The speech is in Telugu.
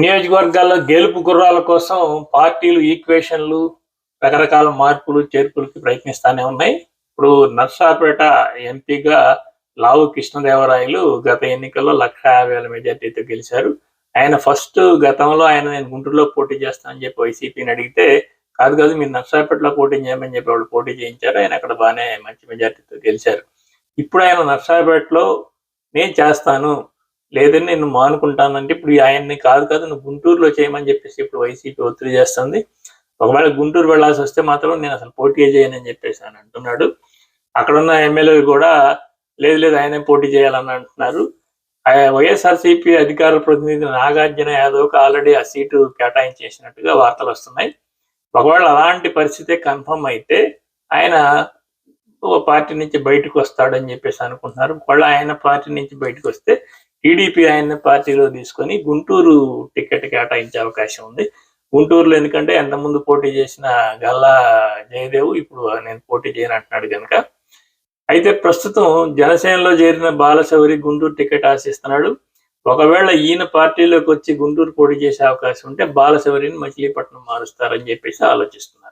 నియోజకవర్గాల్లో గెలుపు గుర్రాల కోసం పార్టీలు ఈక్వేషన్లు రకరకాల మార్పులు చేర్పులకి ప్రయత్నిస్తానే ఉన్నాయి. ఇప్పుడు నర్సాపేట ఎంపీగా లావు కృష్ణదేవరాయలు గత ఎన్నికల్లో లక్ష యాభై వేల మెజార్టీతో గెలిచారు. ఆయన ఫస్ట్ గతంలో ఆయన నేను గుంటూరులో పోటీ చేస్తానని చెప్పి వైసీపీని అడిగితే కాదు కాదు మీరు నర్సాపేటలో పోటీ చేయమని చెప్పి వాళ్ళు పోటీ చేయించారు. ఆయన అక్కడ బాగానే మంచి మెజార్టీతో గెలిచారు. ఇప్పుడు ఆయన నర్సాపేటలో నేను చేస్తాను. లేదని నేను మానుకుంటానంటే ఇప్పుడు ఆయన్ని కాదు కాదు నువ్వు గుంటూరులో చేయమని చెప్పేసి ఇప్పుడు వైసీపీ ఒత్తిడి చేస్తుంది. ఒకవేళ గుంటూరు వెళ్ళాల్సి వస్తే మాత్రం నేను అసలు పోటీ చేయనని చెప్పేసి అని అంటున్నాడు. అక్కడ ఉన్న ఎమ్మెల్యేలు కూడా లేదు లేదు ఆయనే పోటీ చేయాలని అంటున్నారు. వైఎస్ఆర్సీపీ అధికార ప్రతినిధి నాగార్జున యాదవ్కి ఆల్రెడీ ఆ సీటు కేటాయించేసినట్టుగా వార్తలు వస్తున్నాయి. ఒకవేళ అలాంటి పరిస్థితి కన్ఫర్మ్ అయితే ఆయన ఓ పార్టీ నుంచి బయటకు వస్తాడని చెప్పేసి అనుకుంటున్నారు. ఒకవేళ ఆయన పార్టీ నుంచి బయటకు వస్తే టీడీపీ ఆయన పార్టీలో తీసుకొని గుంటూరు టికెట్ కేటాయించే అవకాశం ఉంది. గుంటూరులో ఎందుకంటే ఎంతమంది పోటీ చేసిన గల్లా జయదేవ్ ఇప్పుడు నేను పోటీ చేయను అంటున్నాడు కనుక. అయితే ప్రస్తుతం జనసేనలో చేరిన బాలశౌరి గుంటూరు టికెట్ ఆశిస్తున్నాడు. ఒకవేళ ఈయన పార్టీలోకి వచ్చి గుంటూరు పోటీ చేసే అవకాశం ఉంటే బాలశౌరిని మచిలీపట్నం మారుస్తారని చెప్పేసి ఆలోచిస్తున్నారు